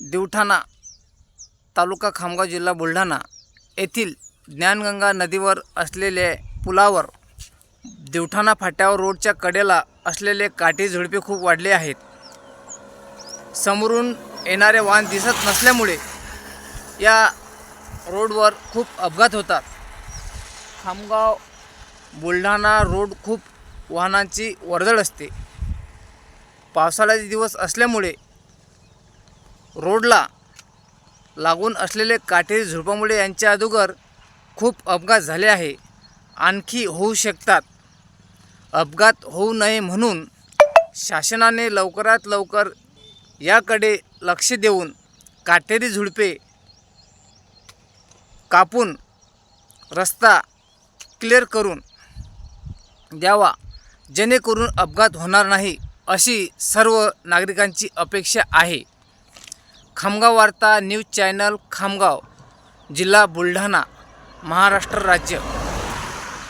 दिवठाणा तालुका खामगाव जिल्हा बुलढाणा येथील ज्ञानगंगा नदीवर असलेले पुलावर दिवठाणा फाट्यावर रोडच्या कडेला असलेले काठी झुडपे खूप वाढले आहेत. समोरून येणारे वाहन दिसत नसल्यामुळे या रोडवर खूप अपघात होतात. खामगाव बुलढाणा रोड खूप वाहनांची वर्दळ असते. पावसाळ्याचे दिवस असल्यामुळे रोडला लागून असलेले काटेरी झुडपामुळे यांच्या अगोदर खूप अपघात झाले आहे. आणखी होऊ शकतात. अपघात होऊ नये म्हणून शासनाने लवकरात लवकर याकडे लक्ष देऊन काटेरी झुडपे कापून रस्ता क्लिअर करून द्यावा जेणेकरून अपघात होणार नाही अशी सर्व नागरिकांची अपेक्षा आहे. खामगाव वार्ता न्यूज चॅनल खामगाव जिल्हा बुलढाणा महाराष्ट्र राज्य.